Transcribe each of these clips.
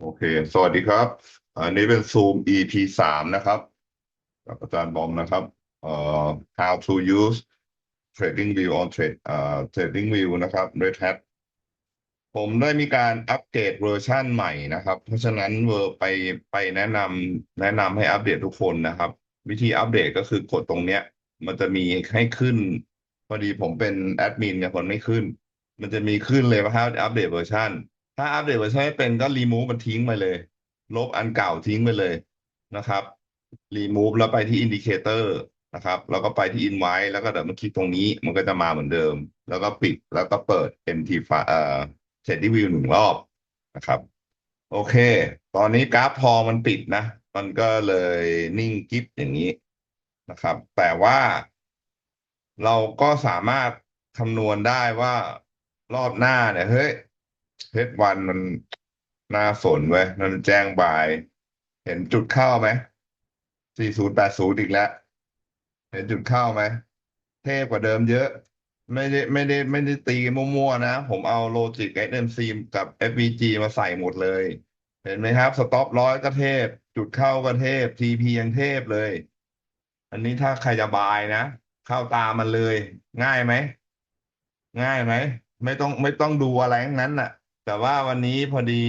โอเค สวัสดีครับ อันนี้เป็น Zoom EP สามนะครับกับอาจารย์บอมนะครับเอ่อ how to use trading view on trade เอ่อ trading view นะครับ Red Hat ผมได้มีการอัปเกรดเวอร์ชันใหม่นะครับ เพราะฉะนั้นเวอร์ไปไปแนะนำแนะนำให้อัปเดตทุกคนนะครับ วิธีอัปเดตก็คือกดตรงเนี้ย มันจะมีให้ขึ้น พอดีผมเป็นแอดมินเนี่ยคนไม่ขึ้น มันจะมีขึ้นเลยว่าให้อัปเดตเวอร์ชัน ถ้าอัปเดตเวอร์ชันไม่เป็นก็รีมูฟมันทิ้งไปเลย ลบอันเก่าทิ้งไปเลยนะครับรีมูฟแล้วไปที่อินดิเคเตอร์นะครับแล้วก็ไปที่อินไว้แล้วก็เดี๋ยวมันคลิกตรงนี้มันก็จะมาเหมือนเดิม แล้วก็ปิดแล้วก็เปิด MT ไฟเอ่อเซตที่วิวหนึ่งรอบนะครับ โอเค ตอนนี้กราฟทอมันปิดนะ มันก็เลยนิ่งกิ๊บอย่างนี้นะครับ แต่ว่าเราก็สามารถคำนวณได้ว่ารอบหน้าเนี่ยเฮ้ย เฮดวันมันน่าสนเว้ยมันแจ้งบ่าย เห็นจุดเข้าไหมสี่ศูนย์แปดศูนย์อีกแล้ว เห็นจุดเข้าไหม เทพกว่าเดิมเยอะ ไม่ได้ไม่ได้ไม่ได้ตีมั่วๆนะ ผมเอาโลจิก SMC กับ FVG มาใส่หมดเลย เห็นไหมครับ สต็อปร้อยก็เทพ จุดเข้าก็เทพ TP ยังเทพเลย อันนี้ถ้าใครจะบายนะ เข้าตามมันเลย ง่ายไหม ง่ายไหม ไม่ต้องไม่ต้องดูอะไรทั้งนั้นน่ะ แต่ว่าวันนี้พอดี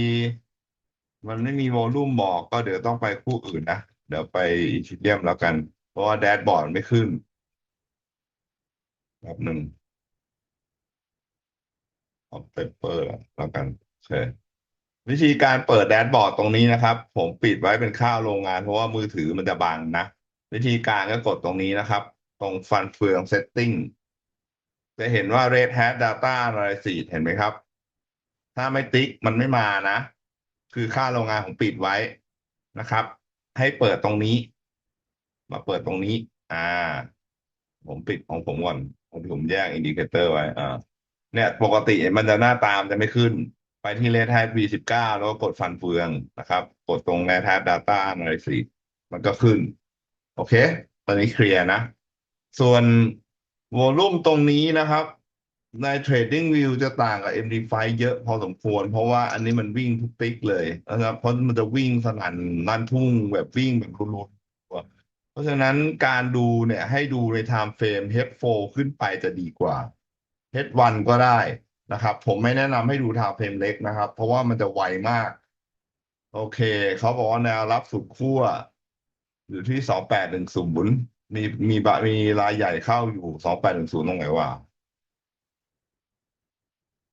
มันไม่มีโวลูมบอกก็เดี๋ยวต้องไปคู่อื่นนะ เดี๋ยวไปอีทีเรียมแล้วกัน เพราะว่าแดชบอร์ดไม่ขึ้นแป๊บหนึ่งเอาเปเปอร์แล้วกันโอเควิธีการเปิดแดชบอร์ดตรงนี้นะครับ ผมปิดไว้เป็นข้าวโรงงาน เพราะว่ามือถือมันจะบังนะ วิธีการก็กดตรงนี้นะครับ ตรงฟันเฟือง setting จะเห็นว่า Red Hat Data Analysis เห็นไหมครับ ถ้าไม่ติ๊กมันไม่มานะ คือค่าโรงงานผมปิดไว้นะครับ ให้เปิดตรงนี้ มาเปิดตรงนี้ อ่า ผมปิดของผมก่อนผมผมแยกอินดิเคเตอร์ไว้อ่าเนี่ยปกติมันจะหน้าตามจะไม่ขึ้น ไปที่ Red Hat V19 แล้วก็กดฟันเฟืองนะครับ กดตรง Red Hat Data Analysis มันก็ขึ้น โอเค ตอนนี้เคลียร์นะ ส่วนวอลลุ่มตรงนี้นะครับ ใน Trading View จะต่างกับ MD5 เยอะพอสมควร เพราะว่าอันนี้มันวิ่งทุกติ๊กเลยนะครับ เพราะมันจะวิ่งสนั่นลั่นทุ่งแบบวิ่งแบบรุนๆเพราะฉะนั้นการดูเนี่ยให้ดูใน time frame H4 ขึ้นไปจะดีกว่า H1 ก็ได้นะครับ ผมไม่แนะนำให้ดู time frame เล็กนะครับ เพราะว่ามันจะไวมาก โอเค เขาบอกว่าแนวรับสุดขั้วอยู่ที่สองแปดหนึ่งศูนย์มีมีบะมีรายใหญ่เข้าอยู่สองแปดหนึ่งศูนย์ตรงไหนวะ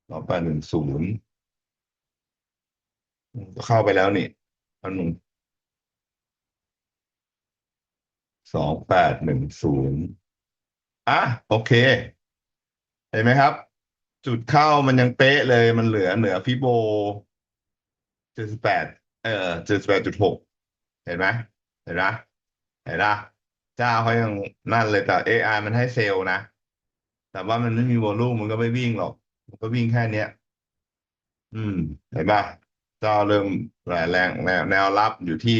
สองแปดหนึ่งศูนย์ก็เข้าไปแล้วนี่อันหนึ่งสองแปดหนึ่งศูนย์อะโอเค เห็นไหมครับ จุดเข้ามันยังเป๊ะเลยมันเหลือเหนือฟิโบเจ็ดสิบแปดเออเจ็ดสิบแปดจุดหกเห็นไหมเห็นไหมเห็นปะเจ้าเขายังนั่นเลยแต่ AI มันให้เซลล์นะ แต่ว่ามันไม่มีวอลลุ่มมันก็ไม่วิ่งหรอก มันก็วิ่งแค่เนี้ย อืม เห็นป่ะเจ้าเริ่มแรงแรงแนวแนวรับอยู่ที่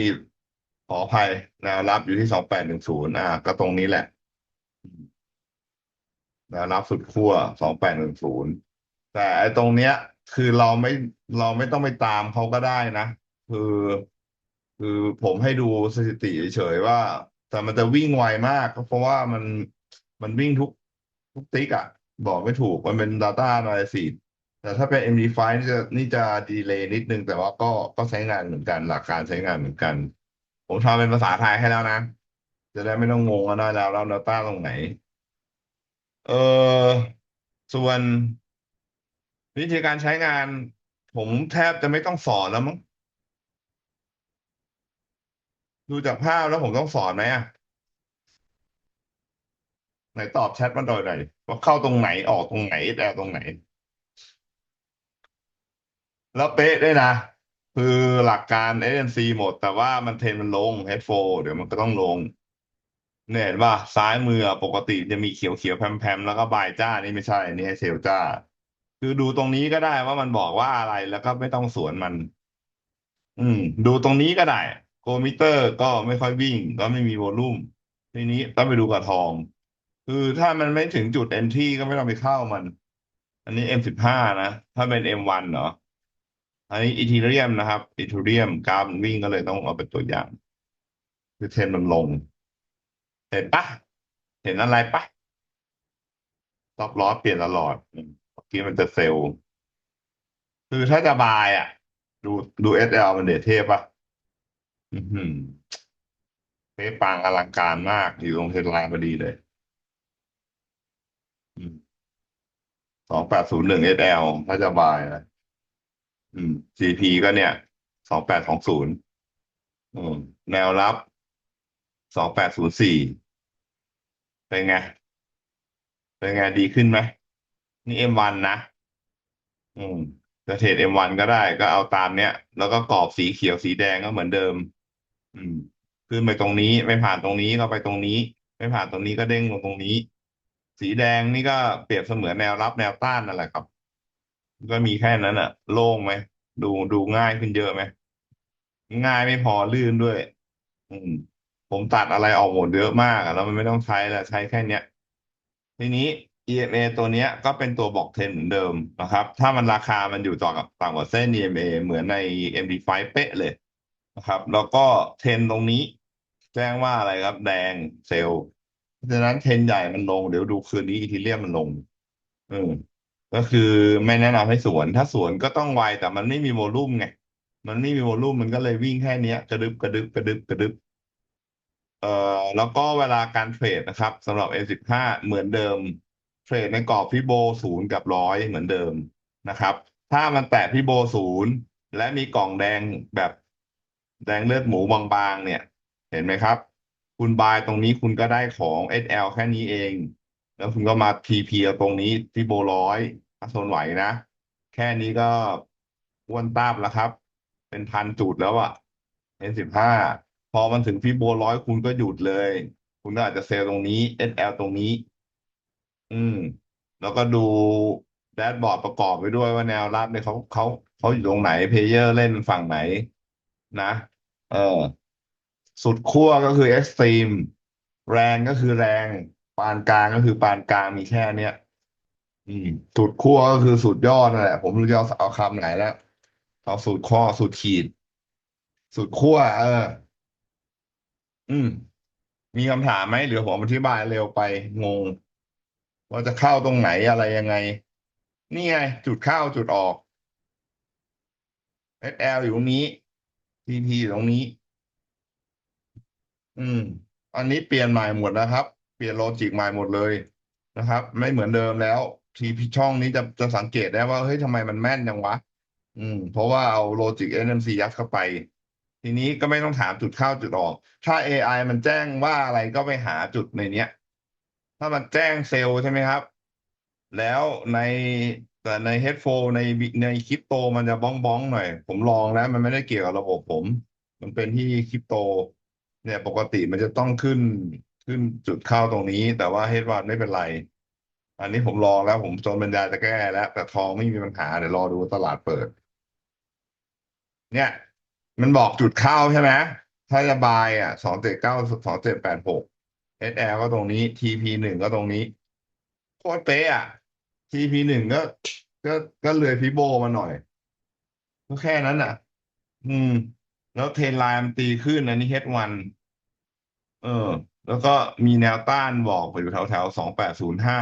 ขออภัยแนวรับอยู่ที่สองแปดหนึ่งศูนย์อ่า ก็ตรงนี้แหละแนวรับสุดขั้วสองแปดหนึ่งศูนย์แต่ไอ้ตรงเนี้ย คือเราไม่เราไม่ต้องไปตามเขาก็ได้นะ คือ คือผมให้ดูสถิติเฉยๆว่า แต่มันจะวิ่งไวมากเพราะว่ามันมันวิ่งทุกทุกติ๊กอะ บอกไม่ถูกมันเป็น Data Analysis แต่ถ้าเป็น MD5 นี่จะนี่จะดีเลย์นิดนึง แต่ว่าก็ก็ใช้งานเหมือนกัน หลักการใช้งานเหมือนกัน ผมทำเป็นภาษาไทยให้แล้วนะ จะได้ไม่ต้องงงว่าได้แล้วแล้ว Data ตรงไหน เออส่วน วิธีการใช้งาน ผมแทบจะไม่ต้องสอนแล้วมั้งดูจากภาพแล้วผมต้องสอนไหมอะ ไหนตอบแชทมาหน่อยหน่อย ว่าเข้าตรงไหนออกตรงไหนแต่ตรงไหน แล้วเป๊ะด้วยนะ คือหลักการ ANC หมด แต่ว่ามันเทรนมันลง H4 เดี๋ยวมันก็ต้องลง เนี่ยเห็นป่ะซ้ายมือปกติจะมีเขียวเขียวแพมๆ แล้วก็บายจ้านี่ไม่ใช่นี่ให้เซลจ้า คือดูตรงนี้ก็ได้ว่ามันบอกว่าอะไรแล้วก็ไม่ต้องสวนมัน อืม ดูตรงนี้ก็ได้โกมิเตอร์ก็ไม่ค่อยวิ่ง ก็ไม่มีวอลลุ่มทีนี้ต้องไปดูกับทอง คือถ้ามันไม่ถึงจุด entry ก็ไม่ต้องไปเข้ามัน อันนี้ M15 นะ ถ้าเป็น M1 เหรอ อันนี้อีทีเรียมนะครับอีทีเรียมกราฟมันวิ่งก็เลยต้องเอาเป็นตัวอย่าง คือเทรนด์มันลง เห็นปะเห็นอะไรปะรอบล้อเปลี่ยนตลอดเมื่อกี้มันจะเซลล์ คือถ้าจะบายอะ ดูดูเอสเอลมันเดทเทพปะอือหือเป๊ะปังอลังการมากอยู่ตรงเทรนไลน์พอดีเลย สองแปดศูนย์หนึ่งเอสเอลถ้าจะบายนะอืม GP ก็เนี่ยสองแปดสองศูนย์อืมแนวรับสองแปดศูนย์สี่เป็นไง เป็นไงดีขึ้นไหมนี่เอ็มวันนะ อืมจะเทรดเอ็มวันก็ได้ก็เอาตามเนี้ย แล้วก็กรอบสีเขียวสีแดงก็เหมือนเดิม อืม ขึ้นไปตรงนี้ ไม่ผ่านตรงนี้ก็ไปตรงนี้ ไม่ผ่านตรงนี้ก็เด้งลงตรงนี้ สีแดงนี่ก็เปรียบเสมือนแนวรับแนวต้านนั่นแหละครับ ก็มีแค่นั้นอะโล่งไหมดูดูง่ายขึ้นเยอะไหมง่ายไม่พอลื่นด้วย อืม ผมตัดอะไรออกหมดเยอะมากอะแล้วมันไม่ต้องใช้แล้วใช้แค่เนี้ยทีนี้ EMA ตัวเนี้ยก็เป็นตัวบอกเทรนเหมือนเดิมนะครับ ถ้ามันราคามันอยู่ต่ำต่ำกว่าเส้น EMA เหมือนใน MD5 เป๊ะเลยนะครับ แล้วก็เทรนตรงนี้ แจ้งว่าอะไรครับ แดงเซลล์ เพราะฉะนั้นเทรนใหญ่มันลงเดี๋ยวดูคืนนี้อีทีเรียมมันลง อืมก็คือไม่แนะนำให้สวน ถ้าสวนก็ต้องไวแต่มันไม่มีโวลุ่มไง มันไม่มีโวลุ่มมันก็เลยวิ่งแค่เนี้ย กระดึบกระดึบกระดึบกระดึบเอ่อแล้วก็เวลาการเทรดนะครับสำหรับ A15 เหมือนเดิม เทรดในกรอบฟิโบศูนย์กับร้อยเหมือนเดิมนะครับ ถ้ามันแตะฟิโบศูนย์และมีกล่องแดงแบบแดงเลือดหมูบางๆเนี่ย เห็นไหมครับ คุณบายตรงนี้คุณก็ได้ของ SL แค่นี้เอง แล้วคุณก็มา TP ตรงนี้ฟิโบร้อยถ้าทนไหวนะ แค่นี้ก็อ้วนตาบแล้วครับ เป็นพันจุดแล้วอะ N15 พอมันถึงฟิโบร้อยคุณก็หยุดเลย คุณก็อาจจะเซลตรงนี้ SL ตรงนี้ อืม แล้วก็ดูแดชบอร์ดประกอบไปด้วยว่าแนวรับเนี่ยเขาเขาเขาอยู่ตรงไหนเพลเยอร์เล่นฝั่งไหน นะ เออ สุดขั้วก็คือเอ็กซ์ตรีมแรงก็คือแรง ปานกลางก็คือปานกลางมีแค่เนี้ยอืมสุดขั้วก็คือสุดยอดนั่นแหละ ผมรู้จะเอาเอาคำไหนแล้วเอาสุดข้อสุดขีด สุดขั้วเออ อืม มีคำถามไหมหรือผมอธิบายเร็วไปงง ว่าจะเข้าตรงไหนอะไรยังไง นี่ไง จุดเข้าจุดออก SL อยู่ตรงนี้ TP อยู่ตรงนี้ อืม อันนี้เปลี่ยนใหม่หมดนะครับ เปลี่ยนโลจิกใหม่หมดเลยนะครับ ไม่เหมือนเดิมแล้ว ทีพีช่องนี้จะจะสังเกตได้ว่าเฮ้ยทำไมมันแม่นจังวะ อืม เพราะว่าเอาโลจิก NMC ยัดเข้าไป ทีนี้ก็ไม่ต้องถามจุดเข้าจุดออก ถ้า AI มันแจ้งว่าอะไรก็ไปหาจุดในเนี้ย ถ้ามันแจ้งเซลล์ใช่ไหมครับ แล้วในแต่ในเฮดโฟในในคริปโตมันจะบ้องบ้องหน่อย ผมลองแล้ว มันไม่ได้เกี่ยวกับระบบผม มันเป็นที่คริปโต เนี่ยปกติมันจะต้องขึ้นขึ้นจุดเข้าตรงนี้ แต่ว่าเฮดวันไม่เป็นไร อันนี้ผมลองแล้วผมจนบรรยายจะแก้แล้ว แต่ทองไม่มีปัญหาเดี๋ยวรอดูตลาดเปิด เนี่ย มันบอกจุดเข้าใช่ไหมถ้าจะบายอะสองเจ็ดเก้าสองเจ็ดแปดหก SL ก็ตรงนี้ TP หนึ่งก็ตรงนี้ โคตรเป๊ะอะ TP หนึ่งก็ ก็ก็เลยฟิโบมาหน่อย ก็แค่นั้นอะ อืม แล้วเทรนไลน์มันตีขึ้นอันนี้เฮดวันเออ แล้วก็มีแนวต้านบอกไปอยู่แถวแถวสองแปดศูนย์ห้า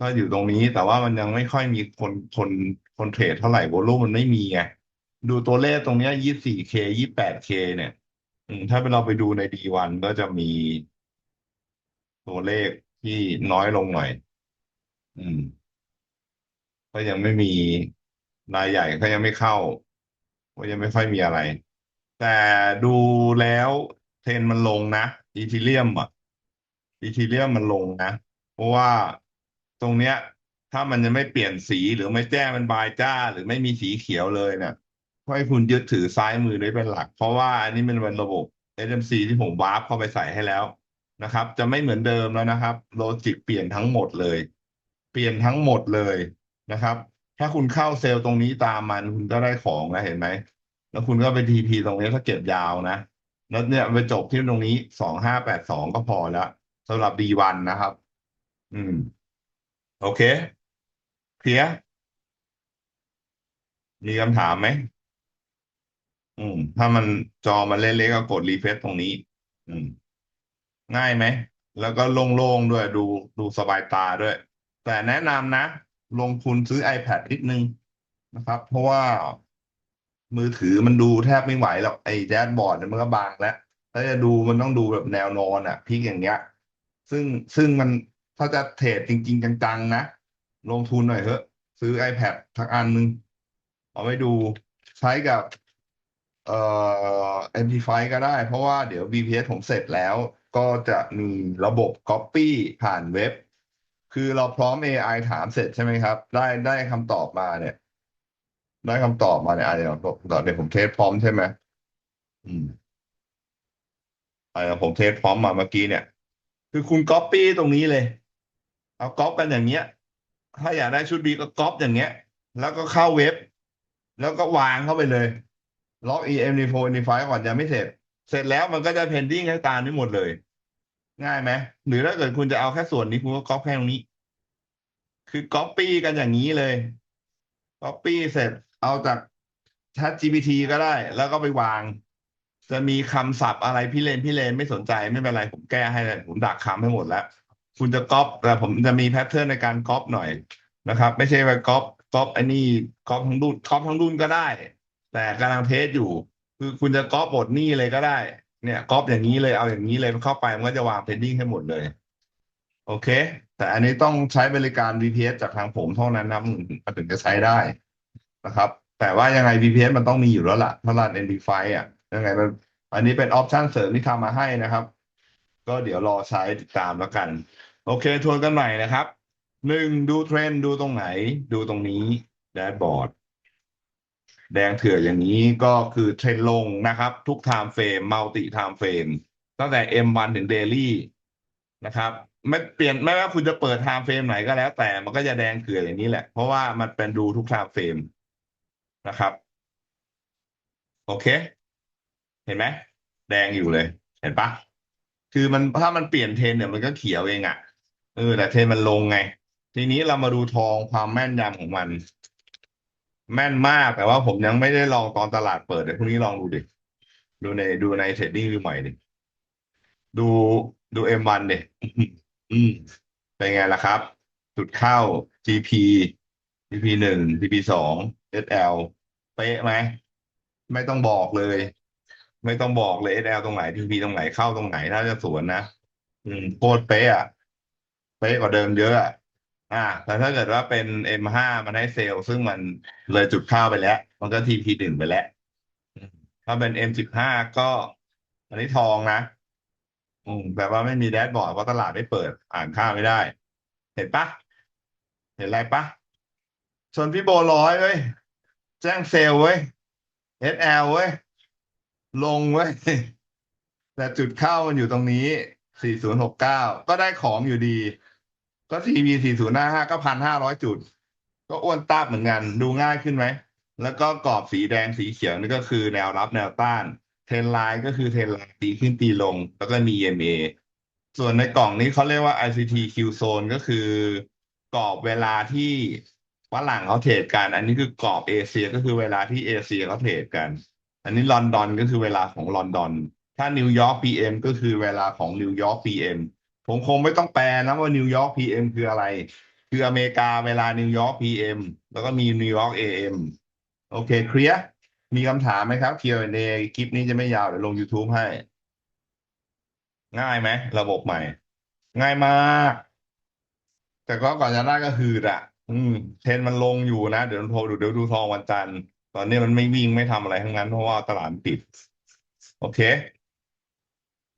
ก็อยู่ตรงนี้ แต่ว่ามันยังไม่ค่อยมีคนคนคนเทรดเท่าไหร่โวลุ่มมันไม่มีไงดูตัวเลขตรงเนี้ยยี่สี่เคยี่แปดเคเนี่ย อืมถ้าเป็นเราไปดูในดีวันก็จะมีตัวเลขที่น้อยลงหน่อย อืม ก็ยังไม่มีรายใหญ่ก็ยังไม่เข้า ก็ยังไม่ค่อยมีอะไร แต่ดูแล้วเทรนมันลงนะอีทีเรียมอะอีทีเรียมมันลงนะ เพราะว่าตรงเนี้ย ถ้ามันยังไม่เปลี่ยนสีหรือไม่แจ้งเป็นบายจ้า หรือไม่มีสีเขียวเลยเนี่ยให้คุณยึดถือซ้ายมือได้เป็นหลัก เพราะว่าอันนี้มันเป็นระบบ SMC ที่ผมวาร์ปเข้าไปใส่ให้แล้วนะครับ จะไม่เหมือนเดิมแล้วนะครับโลจิกเปลี่ยนทั้งหมดเลย เปลี่ยนทั้งหมดเลยนะครับ ถ้าคุณเข้าเซลล์ตรงนี้ตามมันคุณก็ได้ของนะเห็นไหม แล้วคุณก็ไปทีพีตรงนี้ถ้าเก็บยาวนะ แล้วเนี่ยไปจบที่ตรงนี้สองห้าแปดสองก็พอแล้วสำหรับดีวันนะครับ อืม โอเคเคลียร์มีคำถามไหม อืม ถ้ามันจอมันเล็กๆก็กดรีเฟรชตรงนี้ อืม ง่ายไหม แล้วก็โล่งๆด้วยดูดูสบายตาด้วย แต่แนะนำนะ ลงทุนซื้อ iPad นิดนึงนะครับ เพราะว่า มือถือมันดูแทบไม่ไหวหรอกไอ้แดชบอร์ดเนี่ยมันก็บางแล้วถ้าจะดูมันต้องดูแบบแนวนอนอะพิกอย่างเงี้ย ซึ่งซึ่งมันถ้าจะเทรดจริง ๆ จังๆนะลงทุนหน่อยเถอะ ซื้อ iPad ทักอันนึง เอาไว้ดูใช้กับเอ่อ Amplify ก็ได้ เพราะว่าเดี๋ยว VPS ผมเสร็จแล้ว ก็จะมีระบบ Copy ผ่านเว็บ คือเราพร้อม AI ถามเสร็จใช่ไหมครับ ได้ได้คำตอบมาเนี่ย ได้คำตอบมาเนี่ยอะเดี๋ยวเดี๋ยวผมเทสพร้อมใช่ไหมอืมอะผมเทสพร้อมมาเมื่อกี้เนี่ย คือคุณ Copy ตรงนี้เลย เอาก๊อปกันอย่างเงี้ย ถ้าอยากได้ชุดบีก็ก๊อปอย่างเงี้ย แล้วก็เข้าเว็บ แล้วก็วางเข้าไปเลยล็อก EM ในโฟนในไฟก่อนยังไม่เสร็จ เสร็จแล้วมันก็จะเพนดิ้งให้ตามนี้หมดเลย ง่ายไหมหรือถ้าเกิดคุณจะเอาแค่ส่วนนี้คุณก็ก๊อปแค่ตรงนี้ คือก๊อปปี้กันอย่างนี้เลยก๊อปปี้เสร็จ เอาจาก Chat GPT ก็ได้ แล้วก็ไปวาง จะมีคำศัพท์อะไรพี่เลนพี่เลนไม่สนใจไม่เป็นไรผมแก้ให้เลยผมดักคำให้หมดแล้ว คุณจะก๊อปแต่ผมจะมีแพทเทิร์นในการก๊อปหน่อยนะครับ ไม่ใช่ว่าก๊อปก๊อปไอ้นี่ก๊อปทั้งรุ่นก๊อปทั้งรุ่นก็ได้ แต่กำลังเทสอยู่ คือคุณจะก๊อปบทนี่เลยก็ได้เนี่ยก๊อปอย่างนี้เลยเอาอย่างนี้เลยเข้าไปมันก็จะวางเพนดิ้งให้หมดเลย โอเค แต่อันนี้ต้องใช้บริการ VPS จากทางผมเท่านั้นนะมันถึงจะใช้ได้ นะครับ แต่ว่ายังไง VPS มันต้องมีอยู่แล้วล่ะ ถ้ารัน ND5 อะยังไงมันอันนี้เป็นออปชันเสริมที่ทำมาให้นะครับ ก็เดี๋ยวรอใช้ติดตามแล้วกัน โอเคทวนกันใหม่นะครับหนึ่งดูเทรนด์ดูตรงไหน ดูตรงนี้แดชบอร์ดแดงเถื่ออย่างนี้ก็คือเทรนด์ลงนะครับ ทุก time frame multi time frame ตั้งแต่ M1 ถึง daily นะครับ ไม่เปลี่ยนไม่ว่าคุณจะเปิด time frame ไหนก็แล้วแต่มันก็จะแดงเถื่ออย่างนี้แหละ เพราะว่ามันเป็นดูทุก time frame นะครับ โอเค เห็นไหมแดงอยู่เลย เห็นปะคือมันถ้ามันเปลี่ยนเทรนเนี่ยมันก็เขียวเองอะ่ะเออแต่เทรนมันลงไง ทีนี้เรามาดูทองความแม่นยำของมัน แม่นมากแต่ว่าผมยังไม่ได้ลองตอนตลาดเปิดเดี๋ยวพรุ่งนี้ลองดูดิดูในดูในเทรดดิ้งวิวใหม่ดิดูดูเอ็มวันดิอืมเป็นไงล่ะครับ จุดเข้า GP GP หนึ่ง GP สอง SL เป๊ะไหม ไม่ต้องบอกเลย ไม่ต้องบอกเลย SL ตรงไหน TP ตรงไหนเข้าตรงไหน ถ้าจะสวนนะ อืมโคตรเป๊ะอะเป๊ะกว่าเดิมเยอะอะอ่าแต่ถ้าเกิดว่าเป็น M5 มันให้เซลล์ซึ่งมันเลยจุดเข้าไปแล้ว มันก็ TP หนึ่งไปแล้ว ถ้าเป็น M15 ก็ อันนี้ทองนะอืมแบบว่าไม่มีแดชบอร์ดเพราะตลาดไม่เปิด อ่านค่าไม่ได้ เห็นปะเห็นอะไรปะ ชนพี่โบร้อยเว้ย แจ้งเซลเว้ย SL เว้ย ลงเว้ย แต่จุดเข้ามันอยู่ตรงนี้ 4069 ก็ได้ของอยู่ดี ก็ TP 4055ก็พันห้าร้อยจุด ก็อ้วนตาบเหมือนกัน ดูง่ายขึ้นไหม แล้วก็กรอบสีแดงสีเขียวนี่ก็คือแนวรับแนวต้าน เทรนไลน์ก็คือเทรนไลน์ตีขึ้นตีลง แล้วก็มี EMA ส่วนในกล่องนี้เขาเรียกว่า ICT Q Zone ก็คือกรอบเวลาที่ ฝรั่งเขาเทรดกัน อันนี้คือกรอบเอเชียก็คือเวลาที่เอเชียเขาเทรดกัน อันนี้ลอนดอนก็คือเวลาของลอนดอน ถ้านิวยอร์ก PM ก็คือเวลาของนิวยอร์ก PM ผมคงไม่ต้องแปลนะว่านิวยอร์ก PM คืออะไร คืออเมริกาเวลานิวยอร์ก PM แล้วก็มีนิวยอร์ก AM โอเคเคลียร์มีคำถามไหมครับ Q&A คลิปนี้จะไม่ยาวเดี๋ยวลง YouTube ให้ ง่ายไหม ระบบใหม่ ง่ายมาก แต่ก็ก่อนจะได้ก็คืออะ อืมเทรนมันลงอยู่นะ เดี๋ยวโทรดูเดี๋ยวดูทองวันจันทร์ตอนนี้มันไม่วิ่งไม่ทำอะไรทั้งนั้นเพราะว่าตลาดปิด โอเค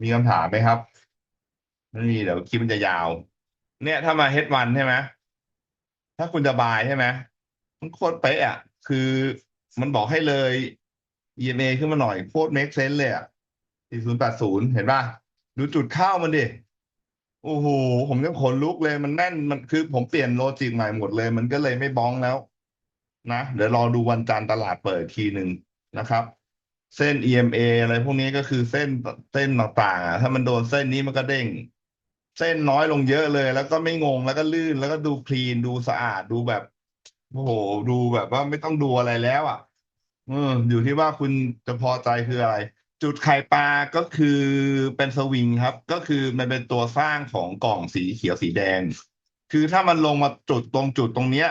มีคำถามไหมครับไม่มีเดี๋ยวคลิปมันจะยาว เนี่ยถ้ามาเฮดวันใช่ไหมถ้าคุณจะบายใช่ไหมมันโคตรเป๊ะอะ คือมันบอกให้เลย EMA ขึ้นมาหน่อยโคตร make sense เลยอะ4080 เห็นป่ะ ดูจุดเข้ามันดิ โอ้โหผมยังขนลุกเลยมันแน่นมันคือผมเปลี่ยนโลจิกใหม่หมดเลย มันก็เลยไม่บ้องแล้ว นะเดี๋ยวรอดูวันจันทร์ตลาดเปิดทีหนึ่งนะครับ เส้น EMA อะไรพวกนี้ก็คือเส้นเส้นต่างๆอะถ้ามันโดนเส้นนี้มันก็เด้ง เส้นน้อยลงเยอะเลย แล้วก็ไม่งงแล้วก็ลื่นแล้วก็ดูคลีนดูสะอาดดูแบบโอ้โหดูแบบว่าไม่ต้องดูอะไรแล้ว อะเอออยู่ที่ว่าคุณจะพอใจคืออะไร จุดไข่ปลาก็คือเป็นสวิงครับ ก็คือมันเป็นตัวสร้างของกล่องสีเขียวสีแดง คือถ้ามันลงมาจุดตรงจุดตรงเนี้ย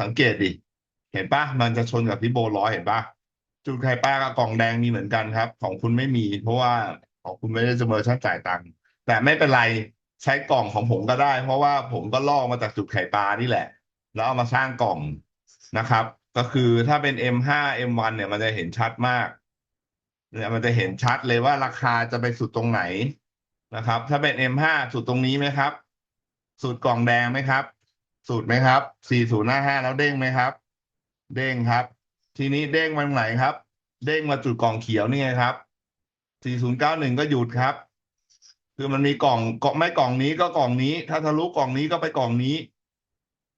สังเกตดิเห็นปะมันจะชนกับที่โบร้อยเห็นปะจุดไข่ปลากับกล่องแดงมีเหมือนกันครับ ของคุณไม่มี เพราะว่าของคุณไม่ได้จะเวอร์ชันจ่ายตังค์แต่ไม่เป็นไรใช้กล่องของผมก็ได้ เพราะว่าผมก็ลอกมาจากจุดไข่ปลานี่แหละ แล้วเอามาสร้างกล่องนะครับ ก็คือถ้าเป็น M5 M1 เนี่ยมันจะเห็นชัดมาก เนี่ยมันจะเห็นชัดเลยว่าราคาจะไปสุดตรงไหนนะครับ ถ้าเป็น M5 สุดตรงนี้ไหมครับ สุดกล่องแดงไหมครับ สุดไหมครับ4055แล้วเด้งไหมครับ เด้งครับ ทีนี้เด้งมาตรงไหนครับ เด้งมาจุดกล่องเขียวนี่ไงครับ4091ก็หยุดครับ คือมันมีกล่องเกาะไม่กล่องนี้ก็กล่องนี้ ถ้าทะลุกล่องนี้ก็ไปกล่องนี้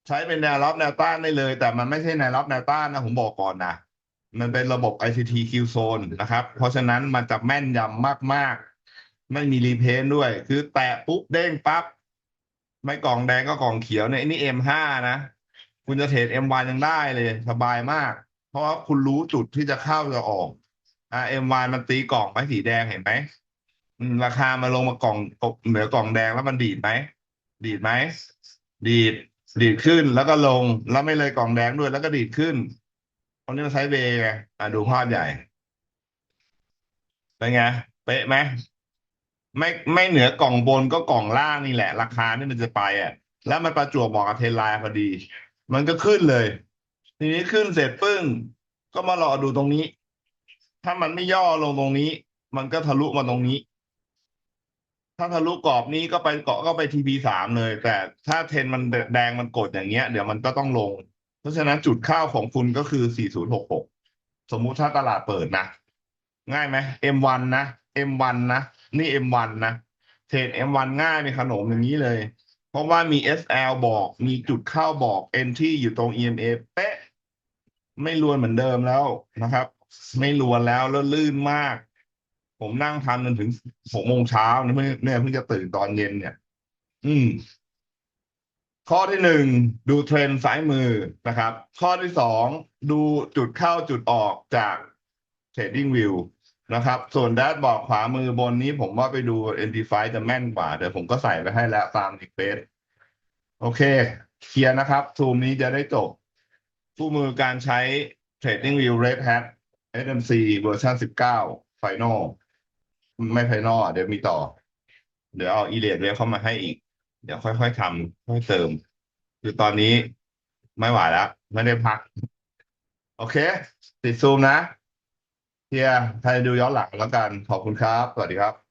ใช้เป็นแนวรับแนวต้านได้เลย แต่มันไม่ใช่แนวรับแนวต้านนะผมบอกก่อนนะ มันเป็นระบบ ICT Q Zone นะครับ เพราะฉะนั้นมันจะแม่นยำมากๆ ไม่มีรีเพนด้วย คือแตะปุ๊บเด้งปั๊บ ไม่กล่องแดงก็กล่องเขียวเนี่ยนี่ M5 นะ คุณจะเทรด M1 ยังได้เลย สบายมาก เพราะว่าคุณรู้จุดที่จะเข้าจะออกอ่า M1 มันตีกล่องไว้สีแดงเห็นไหมราคามาลงมากล่องเหนือกล่องแดงแล้วมันดีดไหม ดีดไหม ดีด ดีดขึ้นแล้วก็ลง แล้วไม่เลยกล่องแดงด้วยแล้วก็ดีดขึ้น ตรงนี้มันไซด์เวย์ไงอะดูภาพใหญ่เป็นไงเป๊ะไหมไม่ไม่เหนือกล่องบนก็กล่องล่างนี่แหละ ราคานี่มันจะไปอะ แล้วมันประจวบเหมาะกับเทรนไลน์พอดี มันก็ขึ้นเลย ทีนี้ขึ้นเสร็จปึ้ง ก็มารอดูตรงนี้ ถ้ามันไม่ย่อลงตรงนี้ มันก็ทะลุมาตรงนี้ ถ้าทะลุกรอบนี้ก็ไปเกาะก็ไปทีพีสามเลย แต่ถ้าเทรนมันแดงมันกดอย่างเงี้ย เดี๋ยวมันก็ต้องลง เพราะฉะนั้นจุดเข้าของคุณก็คือ 4066 สมมุติถ้าตลาดเปิดนะ ง่ายไหม M1 นะ M1 นะ นี่ M1 นะ เทรด M1 ง่ายเป็นขนมอย่างนี้เลย เพราะว่ามี SL บอกมีจุดเข้าบอก Entry อยู่ตรง EMA เป๊ะ ไม่รวนเหมือนเดิมแล้วนะครับ ไม่รวนแล้วแล้วลื่นมาก ผมนั่งทำจนถึงหกโมงเช้าเนี่ยเพิ่งเนี่ยเพิ่งจะตื่นตอนเย็นเนี่ย อืม ข้อที่หนึ่งดูเทรนด์ซ้ายมือนะครับ ข้อที่สองดูจุดเข้าจุดออกจาก Trading View นะครับ ส่วนแดชบอร์ดขวามือบนนี้ผมว่าไปดู Identify จะแม่นกว่า เดี๋ยวผมก็ใส่ไปให้แล้วตามอีกเฟสโอเค เคลียร์นะครับ ซูมนี้จะได้จบคู่มือการใช้ Trading View Red Hat SMC เวอร์ชัน19 Final ไม่ Final เดี๋ยวมีต่อ เดี๋ยวเอาอีเลดเวฟเข้ามาให้อีก เดี๋ยวค่อยๆทำค่อยเติม คือตอนนี้ไม่ไหวแล้ว ไม่ได้พัก โอเค ติดซูมนะเฮียใครดูย้อนหลังแล้วกัน ขอบคุณครับ สวัสดีครับ